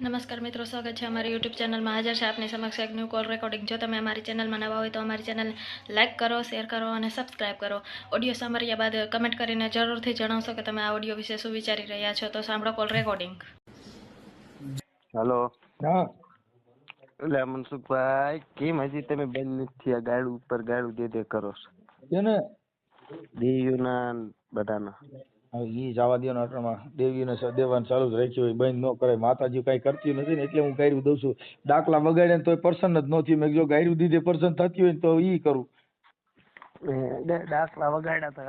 નમસ્કાર મિત્રો સ્વાગત છે અમારી યુટ્યુબ ચેનલમાં. હાજર છે આપની સમક્ષ એક ન્યૂ કોલ રેકોર્ડિંગ જો તમે અમારી ચેનલમાં નવા હોય તો અમારી ચેનલને લાઇક કરો શેર કરો અને સબસ્ક્રાઇબ કરો. ઓડિયો સાંભળ્યા બાદ કમેન્ટ કરીને જરૂરથી જણાવશો કે તમે આ ઓડિયો વિશે શું વિચારી રહ્યા છો. તો સાંભળો કોલ રેકોર્ડિંગ હલો હા. એટલે મનસુખભાઈ કેમ હજી તમે બંધ નથી થયા ગાડું ઉપર ગાડું દે દે કરો છો? દેવીઓના બધાના. ઈ જવા દો અટણમાં દેવીને દેવાનું ચાલુ જ રાખ્યું હોય, બંધ ન કરાય. માતાજી કઈ કરતી નથી ને એટલે હું ગાયરું દઉં છું. દાખલા વગાડ્યા તોય પ્રસન્ન જ નથી મેં જો ગાયરું દીધે પર્સન થતી હોય તો ઈ કરું. દાખલા વગાડ્યા તો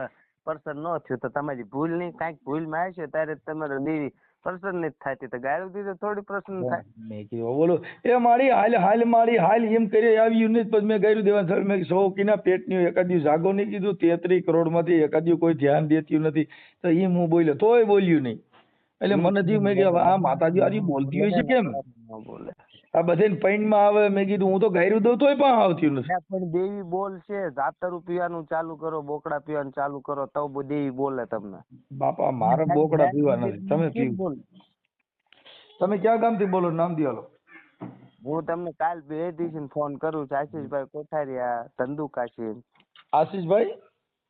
પ્રસન્ન ન થયું. તો તમારી ભૂલ નહીં કાંઈક ભૂલમાં છે ત્યારે તમારે દેવી પર્સન નહીં થતી તો ગાડું દીધે થોડી પ્રસન્ન થાય. મેં કીધું બોલો એ મારી હાલ હાલ મારી હાલ એમ કરી આવ્યું નહીં પછી મેં ગાયું દેવાનું સર મેં સૌ કીના પેટની એકાદ દિવસ જાગો નહીં કીધું તેત્રીસમાંથી એકાદ દિવસ કોઈ ધ્યાન દેતું નથી. તો એમ હું બોલ્યો તોય બોલ્યું નહીં. એટલે મને થયું મેં કે આ માતાજી આજે બોલતી હોય છે કેમ? બોલે. આ બધે પૈણમાં આવે મેં કીધું હું તો ગાયરું દઉં તોય પણ આવતી નથી. પણ દેવી બોલ છે જાતરું પીવાનું ચાલુ કરો બોકડા પીવાનું ચાલુ કરો તો દેવી બોલે તમને. બાપા મારે બોકડા પીવા નથી તમે પીવો. તમે ક્યાં ગામથી બોલો? નામ દિયાલો. હું તમને કાલ બે દિવસે ફોન કરું છું આશીષભાઈ કોઠારિયા ધંધુકાશી આશીષભાઈ?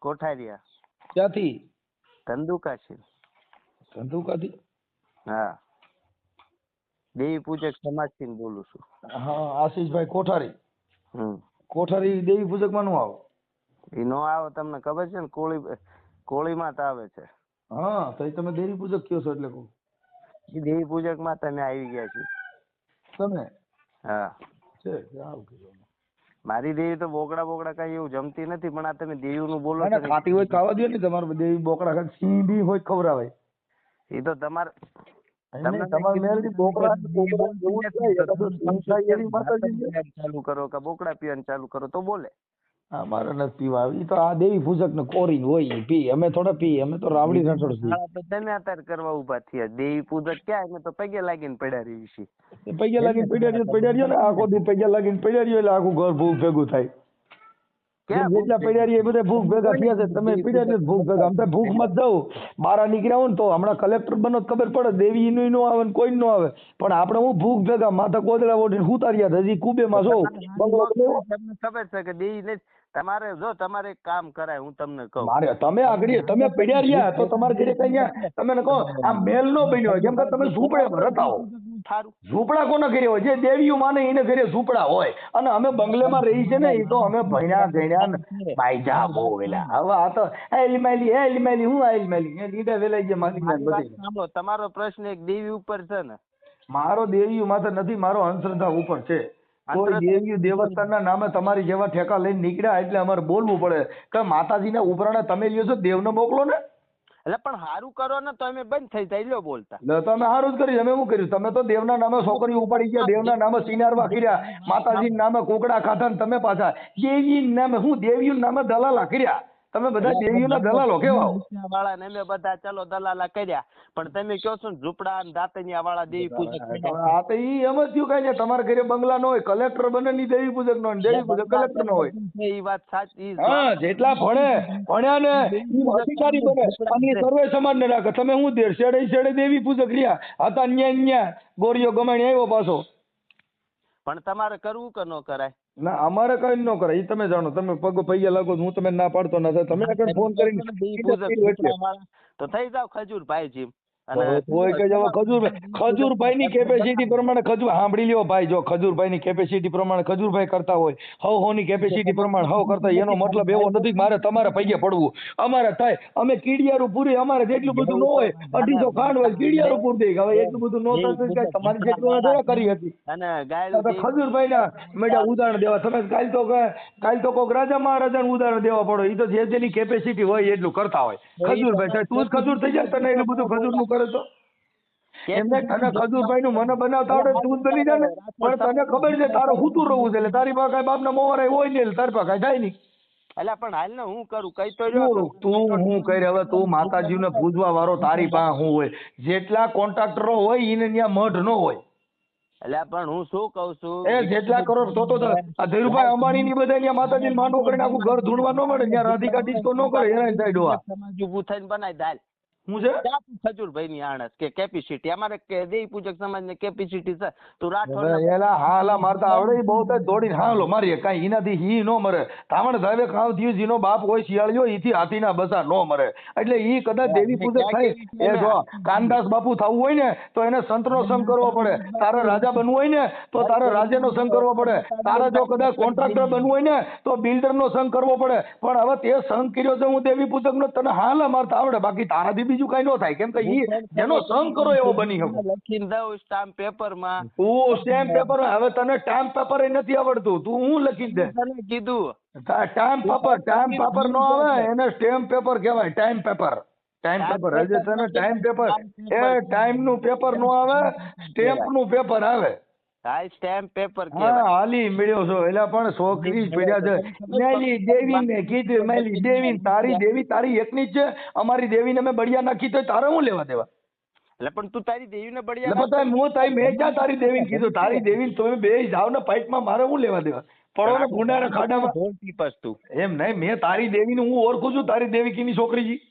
કોઠારિયા. ક્યાંથી? ધંધુકાશી ધંધુકાથી? હા. દેવી પૂજક સમાજથી બોલું છું. હા આશીષભાઈ કોઠારી. હમ. કોઠારી દેવી પૂજકમાં નું આવો? એ નો આવે તમને ખબર છે ને કોળી કોળીમાં જ આવે છે. હા તો તમે દેવી પૂજક કયો છો એટલે કહું. દેવી પૂજકમાં તમે આવી ગયા છો તમે? હા. છે આવું કીધું મારી દેવી તો બોકડા બોકડા કઈ એવું જમતી નથી પણ આ તમે દેવી નું બોલો ખાટી હોય ખાવા દો ને તમારે દેવી બોકડા સિંહ બી હોય ખવડાવે. ખવડાવાય ઈ તો તમારે ચાલુ કરો કે બોકડા પીવાનું ચાલુ કરો તો બોલે. મારે નથી પીવા આવી તો આ દેવી પૂજક ને કોરી હોય પી અમે થોડા પી અમે તો રાવડી રસોડ તમે અત્યારે કરવા ઊભા થયા. દેવી પૂજક ક્યાં અમે તો પગે લાગીને પડ્યા રહી છીએ પૈયા લાગીને પડ્યા રહ્યો પડ્યા રહ્યો ને આખો દી પગે લાગીને પડ્યા રહ્યો એટલે આખું ઘર ભૂ ભેગું થાય. જેટલા પડ્યા રહ્યા બધા ભૂખ ભેગા થયા છે. તમે પડ્યા રહ્યો ભૂખ ભેગા. આમ ભૂખ મત જાવ બહાર નીકળ્યા હોય ને તો હમણાં કલેક્ટર બનો ખબર પડે દેવી નું નો આવે ને કોઈ નો આવે. પણ આપણે હું ભૂખ ભેગા માથા કોદળા ઓઢીને હુતાર્યા હજી બંગલો તમને ખબર છે? કે દેવી તમારે જો તમારે કામ કરાય હું તમને કહું. મારે તમે આગળ તમે પડ્યા રહ્યા તો તમારે ઘરે કઈ તમે કહો આ મેલ નો બન્યો કેમ કે તમે ઝૂંપડે રહેતા સારું ઝૂંપડા કોને કર્યો હોય? જે દેવીઓ માને એને ઘરે ઝૂંપડા હોય. અને અમે બંગલેમાં રહી છે ને એ તો અમે ભણ્યા ગણ્યા ને બાયજા બહુ વેલા. હવે આ તો એલી લીમાયલી એલી લીમાયલી હું એલી એ લીડા વેલા જે વાત સાંભળો તમારો પ્રશ્ન એક દેવી ઉપર છે ને. મારો દેવી માથે નથી મારો અંધશ્રદ્ધા ઉપર છે. કોઈ દેવી દેવસ્થાનના નામે તમારી જેવા ઠેકા લઈને નીકળ્યા એટલે અમારે બોલવું પડે. કે માતાજીને ઉપરાણે તમે લ્યો છો દેવને મોકલો ને. એટલે પણ સારું કરો ને તો અમે બંધ થઈ જાય, લ્યો બોલતા. તમે સારું જ કર્યું અમે શું કર્યું તમે તો દેવના નામે છોકરી ઉપાડી ગયા, દેવના નામે સિનારવા કર્યા માતાજી નામે કોકડા ખાધા ને તમે પાછા. દેવી નામે, હું દેવી નામે દલાલા કર્યા. તમે બધા દેવીઓના દલાલો કેવા વાળા ને અમે બધા ચલો દલાલા કર્યા. પણ તમે કહો છો ને ઝૂંપડા અને દાતણિયા વાળા દેવી પૂજક આ તો ઈ એમ જ થયું કઈ તમારા ઘરે બંગલા નો હોય કલેક્ટર બને ની દેવી પૂજક નો દેવી પૂજક કલેક્ટર નો હોય. એ વાત સાચી હા જેટલા ભણે ભણ્યા ને ઈ અધિકારી બને. અને સર્વે સમાજ ને રાખે. તમે હું દેર શેડે શેડે દેવી પૂજક રહ્યા? હતા ન્યા ને ન્યા ગોરીઓ ગમાણી આવ્યો પાછો. પણ તમારે કરવું કે ન કરાય? ના અમારે કઈ ન કરાય. એ તમે જાણો તમે પગ પૈયા લાગો હું તમે ના પાડતો નથી તમે આગળ ફોન કરીને તો થઈ જાવ ખજૂર ભાઈ ખજૂરભાઈ ની કેપેસિટી પ્રમાણે ખજૂર સાંભળી લ્યો ભાઈ જો ખજૂરભાઈ ની કેપેસિટી પ્રમાણે ખજૂરભાઈ કરતા હોય હવ હો ની કેપેસિટી પ્રમાણે હવ કરતા એનો મતલબ એવો નથી મારે તમારે પૈયે પડવું. અમારે થાય અમે કીડિયારું પૂરી અમારે જેટલું બધું ન હોય અઢીસો ખાંડ હોય કીડિયારું પૂરી દઈ હવે એટલું બધું ન થતું તમારી જેટલું થોડા કરી હતી. અને ગાય ખજૂરભાઈ ના મેડા ઉદાહરણ દેવા. તમે કાલ તો કાલ તો કોક રાજા મહારાજાનું ઉદાહરણ દેવા પડો. એ તો જે જેની કેપેસિટી હોય એટલું કરતા હોય. ખજૂરભાઈ સાહેબ તું જ ખજૂર થઈ જાય તને એટલું બધું ખજૂરનું કરે તો? એમને તને ખજૂરભાઈ નું મને બનાવતા આવડે તું બની જા ને પણ તને ખબર છે તારો હુતું રહવું છે એટલે તારી પાસે કાંઈ બાપના મોવારા હોય નહીં તારી પાસે કાંઈ થાય નહીં. એટલે પણ હાલ ને હું કરું? કઈ તો તું તું હું કરે હવે તું માતાજીને પૂજવા વાળો તારી પાસે હું હોય. જેટલા કોન્ટ્રાક્ટરો હોય એને ત્યાં મઢ નો હોય. એટલે પણ હું શું કઉ છું? એ જેટલા કરોડ તો તો આ ધીરુભાઈ અંબાણી ની બધા ત્યાં માતાજી માંડવો કરીને આખું ઘર ધૂણવા ન મળે ત્યાં રાધિકા ડિસ્કો ન કરે એના સાઈડ ઊભું થઈને બનાવી દાલ. હું છે? ખજૂરભાઈ ની આણસ કે કેપેસિટી અમારે કે દેવી પૂજક સમાજ ને કેપેસિટી છે. તું રાઠોડ એલા હાલા મારતા આવડે બહુ તો દોડીને હાલો મારીએ. કાંઈ એનાથી હી નો મરે. ધાવણ ધાવે ખાવ થયું જીનો બાપ હોય શિયાળ્યો ઈથી હાથીના બસા નો મરે. એટલે ઈ કદાચ દેવી પૂજક થાય. એ જો કાનદાસ બાપુ થવું હોય ને તો એને સંતનો સંગ કરવો પડે. તારે રાજા બનવું હોય ને તો તારે રાજાનો સંગ કરવો પડે. તારે જો કદાચ કોન્ટ્રાક્ટર બનવું હોય ને તો બિલ્ડરનો સંગ કરવો પડે. પણ હવે તે સંગ કર્યો છે હું દેવી પૂજકનો તને હાલા મારતા આવડે. બાકી તારાથી બીજું કઈ ન થાય. કેમ કે ઈ જેનો સંગ કરો એવો બની શકો. લખીને દઉં સ્ટામ્પ પેપરમાં. તું સ્ટેમ્પ પેપર હવે તને સ્ટામ્પ પેપર નથી આવડતું. તું હું લખી દે? તને કીધું. ટાઈમ પેપર ટાઈમ પેપર નો આવે એને સ્ટેમ્પ પેપર કહેવાય ટાઈમ પેપર ટાઈમ પેપર હજે તને ટાઈમ પેપર એ ટાઈમનું પેપર નો આવે સ્ટેમ્પનું પેપર આવે. હા સ્ટેમ્પ પેપર કે હાલી મળ્યો છો. એટલે પણ છોકરી પડ્યા છે. મેલી દેવી ને કીધું મેલી દેવી તારી દેવી તારી એકની જ છે. અમારી દેવીને મેં બળિયા નાખી તો તારે હું લેવા દેવા? એટલે પણ તું તારી દેવીને એટલે બળિયા હું તારી મેં ક્યાં તારી દેવી કીધું? તારી દેવી તમે બે જાવ ને પાઇપમાં મારે હું લેવા દેવા? પડો ને ગુંડાના ખાડામાં ઢોલ ટીપસ તું. એમ નહીં મેં તારી દેવીને હું ઓળખું છું તારી દેવી કીની છોકરી જી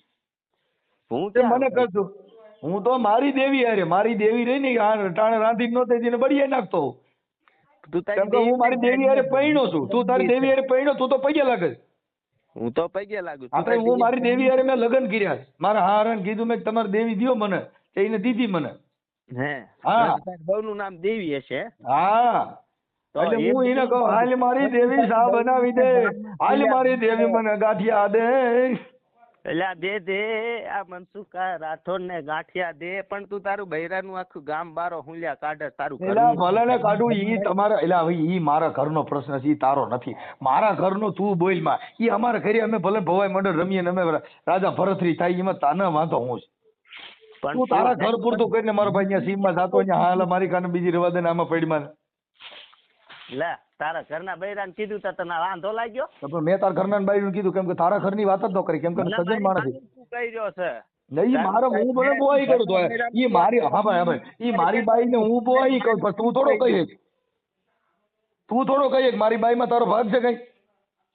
હું તે મને કહું કરજો હું તો મારી દેવી અરે મારી દેવી રહી ને ટાણે રાંધી નો જઈને બળીએ નાખતો તું કે હું મારી દેવી અરે પૈણો છું. તું તારી દેવી અરે પૈણો તું તો પગે લાગે. હું તો પગે લાગુ આપણે હું મારી દેવી અરે મેં લગ્ન કર્યા મારા હારણ કીધું મેં તમારી દેવી દિયો મને એને દીધી મને. હે હા. બહુ નું નામ દેવી હશે. હા. એટલે હું એને કહું હાલ મારી દેવી શા બનાવી દે. હાલ મારી દેવી મને ગાંઠિયા દે. એટલે આ દે દે આ મનસુખા રાઠોડ ને ગાંઠિયા દે પણ તું તારું બૈરાનું આખું ગામ બારો હુંલ્યા કાઢે તારું એલા ભલે ને કાઢું ઈ તમારા એલા હવે ઈ મારા ઘરનો પ્રશ્ન છે ઈ તારો નથી. મારા ઘરનો તું બોલમાં. ઈ અમારા ઘરે અમે ભલે ભવાઈ મંડળ રમીએ ને અમે રાજા ભરતરી થાય એમાં તાને વાંધો હું છે. પણ તું તારા ઘર પૂરતું કરીને મારો ભાઈ અહીંયા સીમમાં જાતો અહીંયા હાલ મારી કાને બીજી રવા દે ને આમાં પડીમાં લે તારા ઘરના બૈરાને કીધું તો તને વાંધો લાગ્યો? તો પણ મેં તારા ઘરના બાઈ કીધું કેમ કે તારા ઘરની વાત જ ન કરી કેમ કે સજન માણસ. કહી રહ્યો છે? નહીં મારો હું બોલે બોઈ કરું તો ઈ મારી હા ભાઈ હા ભાઈ ઈ મારી બાઈ ને હું બોઈ કરું પણ તું થોડો કહીએ તું થોડો કહીએ મારી બાઈ માં તારો ભાગ છે કઈ?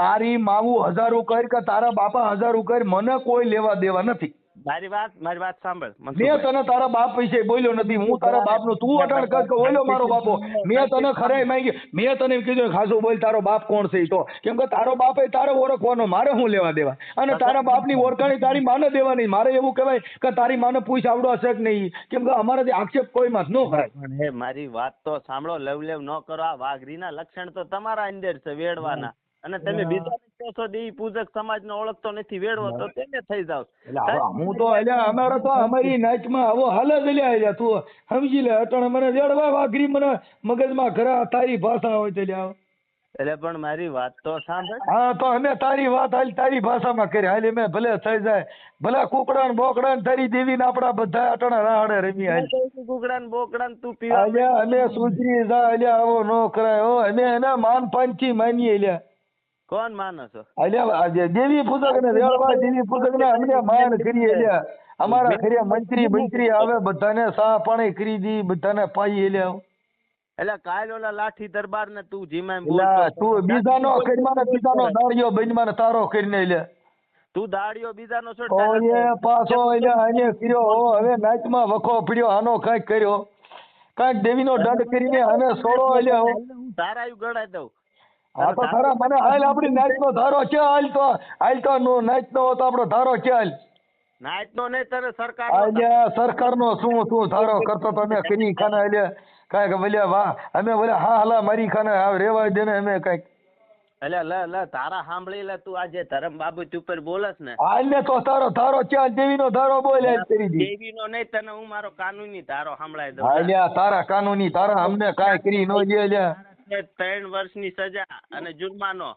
તારી માવું હજારો કર કે તારા બાપા હજારો કર મને કોઈ લેવા દેવા નથી. મારી વાત મારી વાત સાંભળ મેં તને તારા બાપ વિશે બોલ્યો નથી હું તારા બાપનો તું અટાણ કર કે ઓલો મારો બાપો. મેં તને ખરાઈ માંગી. મેં તને કીધું ખાસો બોલ તારો બાપ કોણ છે તો? કેમ કે તારો બાપ એ તારે ઓળખવાનો મારે હું લેવા દેવા? અને તારા બાપની ઓળખાણી તારી માને દેવાની. મારે એવું કહેવાય કે તારી માને પૂછ આવડો હશે કે નહીં. કેમ કે અમારાથી આક્ષેપ કોઈ માં ન કરાય હે મારી વાત તો સાંભળો લેવ લેવ ન કરો. આ વાઘરીના લક્ષણ તો તમારા અંદર છે વેડવાના. અને તમે બીજા કહો છો પૂજક સમાજને ઓળખતો નથી વેડવો તો તેને થઈ જાવ. હું તો અલ્યા અમારે તો અમારી નાચમાં આવો હાલ જ લ્યા અલ્યા તું સમજી લે અટણ મને વેડવા વાઘરી મને મગજમાં ઘરા તારી ભાષા હોય તો લ્યા. એટલે પણ મારી વાત તો સાંભળ. હા તો અમે તારી વાત હાલ તારી ભાષામાં કરી હાલી મેં ભલે થઈ જાય. ભલે કુકડા ને બોકડા ને તારી દેવી ને આપડા બધા અટાણા રાહડે રમી હાલ. કુકડા ને બોકડા ને તું પીવા અલ્યા અમે સુધરી જા અલ્યા આવો નો કરાય ઓ અમે એના માન પાંચી માનીએ અલ્યા કોણ માનો છો અલ્યા દેવી પૂજક ને રેળવા દેવી પૂજક ને અમને માન કરીએ અલ્યા અમારા ઘરે મંત્રી મંત્રી આવે બધાને સા પાણી કરી દી બધાને પાઈ અલ્યા એટલે કાલ ઓલા લાઠી દરબાર ને તું જીમાં બોલતો તું બીજાનો કરીમાં બીજાનો દાળિયો બનીમાં તારો કરીને લે. તું દાડિયો બીજાનો છો ઓય પાછો અલ્યા આને કર્યો. હવે નાચમાં વખો પડ્યો આનો કાંઈક કર્યો. કાંઈક દેવીનો દંડ કરીને આને સોળો અલ્યા હો. તારાયું ગણાઈ દઉં. હા તો ખરા મને હાલ આપણી નો ધારો છે હાલ તો. હાલ તો નો નાચનો હતો આપણો ધારો છે હાલ. નાચ નો નહીં તને સરકાર અલ્યા સરકારનો શું શું ધારો કરતો તો અમે કરી ખાને અલ્યા કાંઈક બોલ્યા વાહ અમે બોલ્યા હા હલા મારી ખાને રેવા દે ને અમે કાંઈક. એટલે લ લ તારા સાંભળી લે તું આજે ધરમ બાબત ઉપર બોલસ ને. હાલ ને તો તારો ધારો ચાલ દેવી નો ધારો બોલે દેવી નો નહીં તને હું મારો કાનૂની ધારો સાંભળાય દઉં. અલ્યા તારા કાનૂની તારા અમને કાંઈ કરી નો દે અલ્યા કે ત્રણ વર્ષની સજા અને જુર્માનો.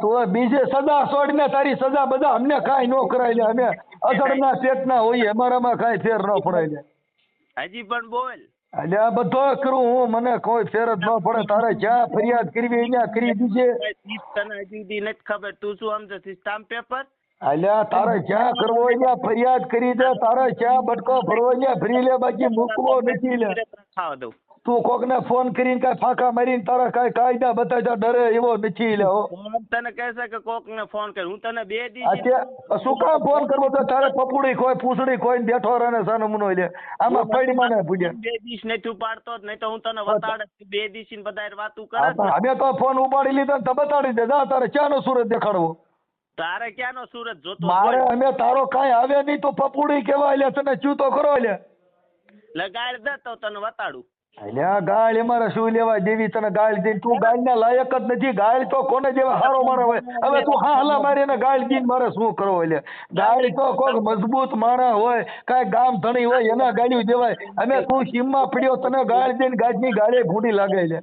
તું બીજે સજા છોડીને તારી સજા બધા અમને કાંઈ ન કરાય ને અમે અસડના ચેતના હોઈએ અમારામાં કાંઈ ફેર ન પડાય ને હજી પણ બોલ. એટલે બધો કરું હું મને કોઈ ફેર જ ન પડે. તારે જ્યાં ફરિયાદ કરવી અહીંયા કરી દીજે તને હજી દી નથી ખબર. તું શું સમજે છે સ્ટામ્પ પેપર અલ્યા તારે જ્યાં કરવો અહીંયા ફરિયાદ કરી દે. તારે જ્યાં બટકો ભરવો અહીંયા ફ્રી ભરી લે. બાકી મૂકવો નથી લે. ખાવા દઉં. તું કોકને ફોન કરીને કઈ ફાંકા મારીને તારા કઈ કાયદા બતાવતા ડરે એવો નથી લે હો તને કહે છે કે કોક ને ફોન કર હું તને બે દી અત્યારે શું કામ ફોન કરવો? તો તારે પપુડી કોઈ પૂછડી કોઈ ને બેઠો રહે સનમનો લે. આમાં પડી મને પૂજ્યા બે દિવસ નથી ઉપાડતો જ નહીં તો હું તને વતાડે બે દીસ ને બધા વાતું કરે અમે તો ફોન ઉપાડી લીધો ને તો બતાડી દે જા તારે ક્યાંનો સુરત દેખાડવો? તારે ક્યાંનો સુરત જોતો મારે અમે તારો કાઈ આવે નહીં તો પપુડી કેવાય લે તને ચૂતો કરો લે. લગાડ દે તો તને વતાડું. અલ્યા ગાળ અમારે શું લેવા દેવી તને ગાળ દે તું ગાળના લાયક જ નથી. ગાળ તો કોને જેવા હારો મારો હોય. હવે તું હા હલા મારીને ગાળ દઈને મારે શું કરવો એટલે ગાળ તો કોક મજબૂત માણસ હોય કાંઈ ગામ ધણી હોય એના ગાળ્યું દેવાય. અને તું સીમમાં પડ્યો તને ગાળ દઈને ગાજની ગાળે ભૂંડી લાગે છે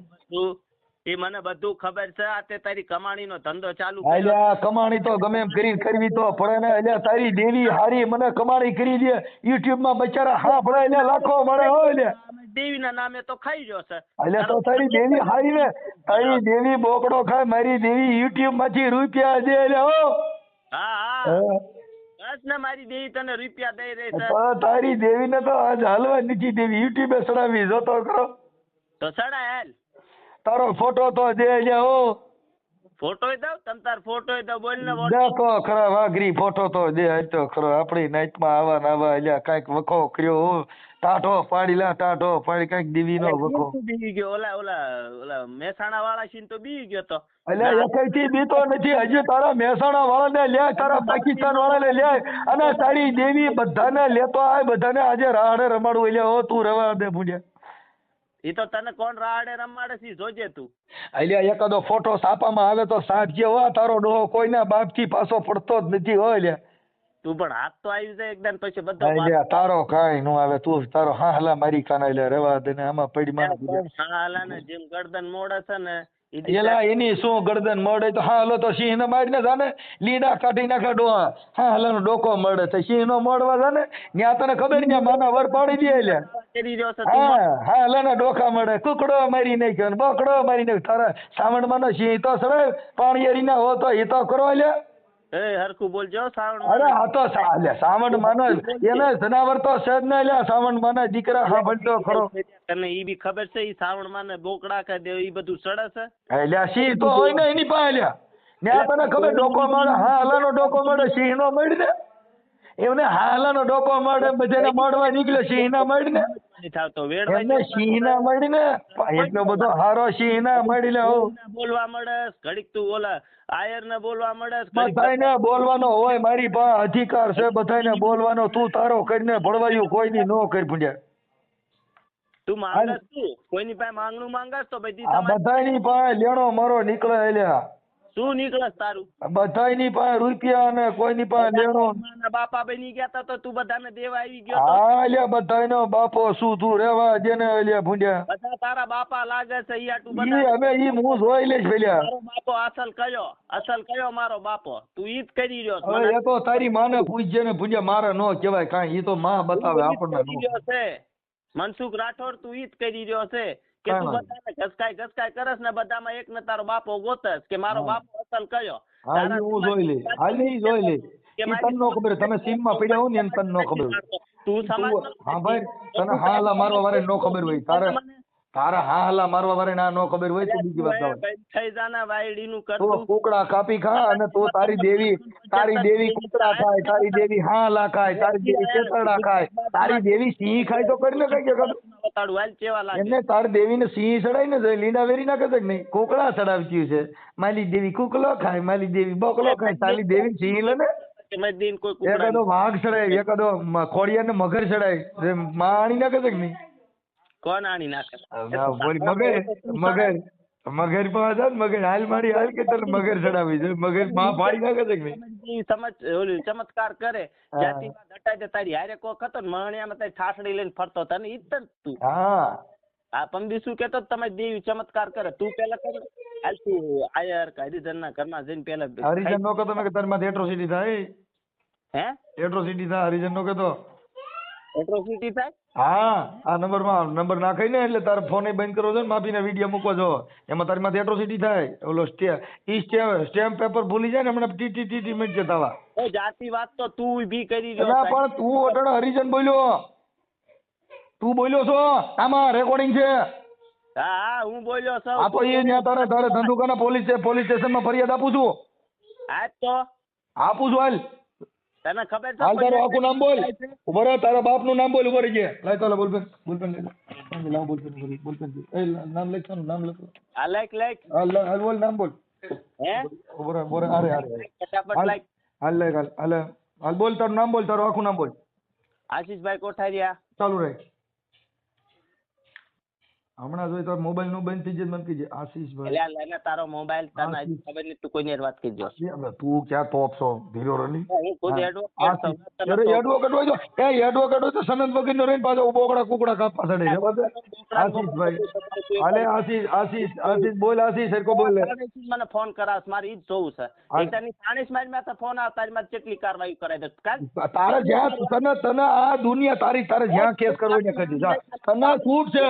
એ મને બધું ખબર છે. આ તે તારી કમાણીનો ધંધો ચાલુ અલ્યા કમાણી તો ગમે એમ કરી કરવી તો પડે ને. અલ્યા તારી દેવી હારી મને કમાણી કરી દે. યુટ્યુબમાં બચારા હા પડે એટલે લાખો મળે હો અલ્યા દેવી ના નામે તો ખાઈ જો છે અલ્યા તો તારી દેવી હારી ને. તારી દેવી બોકડો ખાય મારી દેવી youtube માંથી રૂપિયા દે એટલે હો. હા હા. બસ ને મારી દેવી તને રૂપિયા દઈ રહી છે તારી દેવી ને તો આજ હાલવા નથી દેવી. યુટ્યુબે સડાવી જોતો કરો. તો સડા હેલ. તારો ફોટો તો દે એટલે હો. ફોટો દઉં? તમ તાર ફોટો દઉં બોલ ને દેખો ખરા વાઘરી ફોટો તો દે તો ખરો. આપણી નાઈટમાં આવા ને આવા એટલે કાંઈક વખો કર્યો હો. ટાઢો પાડી લા ટાઢો પાડી કાંઈક દીવીનો વખો. બીવી ગયો. ઓલા ઓલા ઓલા મહેસાણા વાળા છે ને તો બીવી ગયો તો. એટલે એકેયથી બીતો નથી. હજી તારા મહેસાણા વાળાને લે તારા પાકિસ્તાન વાળાને લે અને તારી દેવી બધાને લેતો આય બધાને આજે રાહડે રમાડવું. એટલે હો તું રવા દે ભૂંડ્યા એ તો તને કોણ રાડે રમાડે છે જોજે તું. અલ્યા એકાદો ફોટો સાપામાં આવે તો સાચજે હો તારો ડોહો કોઈના બાપથી પાછો પડતો જ નથી હો અલ્યા તું પણ હાથ તો આવી જાય એકદમ પછી બધો અલ્યા તારો કાઈ નો આવે તું તારો હા હલા મારી કાના લે રેવા દે ને આમાં પડી મારે હાહલા હાલા ને જેમ ગરદન મોડે છે ને એલા એની શું ગરદન મળે તો હા હલો તો સિંહ ને મારીને જાને. લીડા કાઢી નાખે ડોહા. હા હલાનો ડોકો મળે તો સિંહ નો મળવા જાને. ત્યાં તને ખબર ને માના વર પાડી દે છે તું. હા હલો ને ડોકા મળે. કુકડો મારી નાખ્યો ને બકડો મારી નાખ્યો. તારા સાવણમાં નો સિંહ તો સડે પાણી એરીના હો તો એ તો કરો લ્યા. એ હરખું બોલજો શ્રાવણ અરે આ તો માનો એને જનાવર તો છે જ નહીં લ્યા સાવણ માના દીકરા હા ખરો. તને ઈ બી ખબર છે ઈ શ્રાવણમાં બોકડા કે દે ઈ બધું સડે છે? લ્યા સિંહ તો હોય ને એની પાસે લ્યા ન્યા તને ખબર ડોકો મળે હા હલાનો ડોકો મળે સિંહ નો મળી ને એમને હા હલાનો ડોકો મળે બધાને મળવા નીકળે સિંહ ના મળી ને નથી થતો સિંહ ના મળી ને એટલો બધો હારો સિંહ ના મળી લે બોલવા મળે ઘડીક તું ઓલા આયર ને બોલવા મળે બધાને બોલવાનો હોય મારી પાસે અધિકાર છે બધાને બોલવાનો. તું તારો કરીને ભળવાયું કોઈની નો કરી ભૂંડ્યા. તું માંગસ તું? કોઈની પાસે માંગણું માંગસ તો બધી બધાયની પાસે. લેણો મારો નીકળે એલ્યા. શું નીકળસ તારું? બધાયની પાસે રૂપિયા અને કોઈની પાસે લેણો બાપા બની ગયા તા તો તું બધાને દેવા આવી ગયો હા હા બધાય નો બાપો શું તું રેવા જેને એલ્યા ભૂંડ્યા. બધા તારા બાપા લાગે છે ઈ આટું બધા અમે ઈ હું જોઈ લઈશ પેલા. મારો બાપો અસલ કયો? અસલ કયો મારો બાપો? તું ઈ જ કરી રહ્યો છે. એ તો તારી માને પૂછજે ને ભૂંડ્યા મારે નો કહેવાય કાઈ. ઈ તો માં બતાવે આપણને નો મનસુખ રાઠોડ તું ઈ જ કરી રહ્યો છે. કે તું. બધાને ઘસકાય ઘસકાય કરસ ને બધામાં એક ને તારો બાપો ગોતસ કે મારો બાપ અસલ કયો? હા હું જોઈ લઈ હાલી ઈ જોઈ લઈ કે તન નો ખબર તમે સીમમાં પડ્યા હો ને તન નો ખબર. તું સમાજ હા ભાઈ તને હાલા હલા મારવા વાળે નો ખબર હોય. તારે તારા હા હલા મારવા વારે ના નો ખબર હોય તો બીજી વાત થઈ જાના વાયડી નું કરતું. કુકડા કાપી ખા અને તો તારી દેવી તારી દેવી કુકડા ખાય. તારી દેવી હાલા ખાય તારી દેવી કેતરડા ખાય તારી દેવી સિંહ ખાય. તો કરી ને કઈ કે બતાડું હાલ કેવા લાગે? એને તાર દેવી ને સિંહ ચડાઈ ને લીંડા વેરી નાખે છે કે નહીં? કુકડા ચડાવતી છે. માલી દેવી કુકલો ખાય માલી દેવી બકલો ખાય તારી દેવી સિંહ લે ને કોઈ વાઘ ચડાય એકાદો ખોડિયા ને મગર ચડાય માણી નાખે છે કે નહીં? કોણ આણી નાખે મગર મગર મગર પણ હતા ને મગર હાલ મારી હાલ કે તને મગર ચડાવી છે? મગરમાં પાડી નાખે છે કે સમજ ઓલી ચમત્કાર કરે. હા. જાતિમાં દટાઈ દે તારી હારે કોક હતો ને મણિયામાં તારી ઠાસડી લઈને ફરતો તને ઈ જ તું. હા. આ પંદી શું કેતો તમે દેવી ચમત્કાર કરે. તું પેલા કર. હાલ તું આયર કે હરિજનના ઘરમાં જઈને પેલા હરિજન નો કહેતો મેં કે તારી માં એટ્રોસિટી થાય. હે? એટ્રોસિટી થાય હરિજન નો કહેતો. એટ્રોસિટી થાય હા આ નંબરમાં નંબર નાખાય ને એટલે તારે ફોન બંધ કરવો છે ને માફીના વીડિયો મૂકવો છો એમાં તારી માંથી એટ્રોસિટી થાય. ઓલો સ્ટે ઈ સ્ટેમ્પ સ્ટેમ્પ પેપર ભૂલી જાય ને હમણાં ટી ટી ટી ટી મિનિટ છે તાવા એ જાતિ વાત તો તું ઊભી કરી રહ્યો પણ તું અટણ હરિજન બોલ્યો. તું બોલ્યો છો? આમાં રેકોર્ડિંગ છે. હા હા હું બોલ્યો છું. આ તો એ ત્યાં તારે તારે ધંધુકાના પોલીસ પોલીસ સ્ટેશનમાં ફરિયાદ આપું છું. તો? આપું છું હાલ. તને ખબર છે હાલ તારું આખું નામ બોલ. ઊભો રહે તારા બાપનું નામ બોલ ઊભો રહી ગયા લાય તાલા બોલપેન બોલપેન લઈ લાવ બોલપેન બોલપેન એ નામ લખ તારું નામ લખ. આ લાઈક લાઈક હાલ હાલ બોલ નામ બોલ. હે? ઊભો રહે ઊભો રહે. અરે અરે ફટાફટ લાઈક હાલ લે હાલ હાલ હાલ બોલ તારું નામ બોલ તારું આખું નામ બોલ. આશીષભાઈ કોઠારિયા. ચાલુ રહે હમણાં જોઈ તો મોબાઈલનું બંધ થઈ જાય મને કીજે આશીષભાઈ. એટલે આ તારો મોબાઈલ તને ખબર નહીં તું કોઈને વાત કરજો તું ક્યાં ટોપ છો? ધીરો રલી હું ખુદ એડવોકેટ છું. અરે એડવોકેટ હોય તો એ એડવોકેટ હોય તો સનંદ વગર નો રહીને પાછો બોકડા કુકડા કાપવા ચડે? આશીષભાઈ. હાલે આશીષ આશીષ આશીષ બોલ આશીષ સરકો બોલ. લે. મને ફોન કરાસ મારે ઈ જ જોવું છે. હા. એકટાની તાણીશ મારી માથે ફોન આવતા માથે કેટલી કાર્યવાહી કરાઈ દે તારે જ્યાં તને તને આ દુનિયા તારી તારે જ્યાં કેસ કરવો ને કરજો જા. તને છૂટ છે.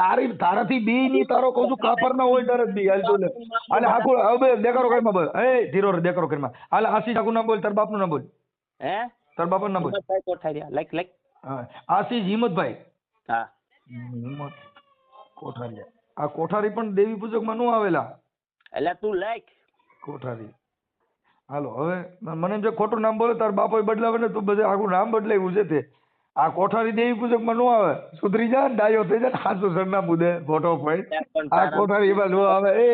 તારે તારી તારાથી બી ની તારો કહું છું કાપર ના હોય તારે જ બી હાલ તું લે હાલે આખું હવે દેખાડો માં બોલ. એ ધીરો રે દેખાડો કઈ હાલે આશીષ આખું ના બોલ તાર બાપનું ના બોલ. હે? તાર બાપનું ના બોલ. કોઠારિયા. Like like. આશીષ હિંમતભાઈ. હા. હિંમત કોઠારી આ કોઠારી પણ દેવી પૂજકમાં નું આવેલા. એટલે તું લાઈક. કોઠારી. હાલો હવે મને જો ખોટું નામ બોલે તાર બાપો બદલાવે ને તું બધે આખું નામ બદલાવ્યું છે તે. આ કોઠારી દેવી પૂજકમાં નો આવે. સુધરી જા ડાયો થઈ જા ને હાચું સરનામું દે ફોટો પડ આ કોઠારી એમાં નો આવે. એ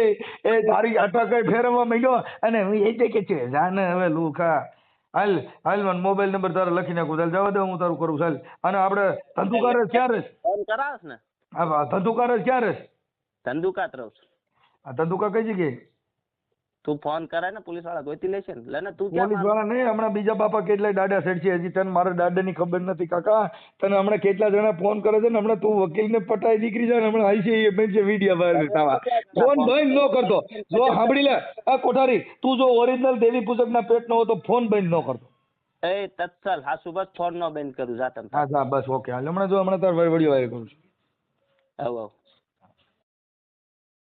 એ તારી અટક ફેરવવા માંડ્યો? અને હું એ કે છે જાને હવે લુખા હાલ હાલ મને મોબાઈલ નંબર તારે લખી નાખું. ચાલ જવા દે હું તારું કરું. ચાલ. અને આપણે ધંધુકાર જ ક્યાં રહેશ? ફોન કરાવશ ને? આ ધંધુકાર જ ક્યાં રહેશ? ધંધુકાત રહું છું. આ ધંધુકા કઈ જગ્યાએ? તું ફોન કરે ને પોલીસવાળા ગોતી લેશે ને. લે ને તું પોલીસવાળા નહીં હમણાં બીજા બાપા કેટલાય દાડા સેટ છે હજી તને મારા દાદાની ખબર નથી કાકા. તને હમણાં કેટલા જણા ફોન કરે છે ને હમણાં તું વકીલને પટાઈ દીકરી જાય ને હમણાં આવી છે એ બેન છે વીડિયો બહાર તાવા ફોન બંધ ન કરતો. જો સાંભળી લે આ કોઠારી તું જો ઓરિજિનલ દેવી પૂજકના પેટનો હોય તો ફોન બંધ ન કરતો. એ તત્સલ હા સુબહ ફોન નો બેન કરું જા તમ. હા હા બસ ઓકે. હાલ હમણાં જો હમણાં તાર વડીયો આવી કરું છું. આવો.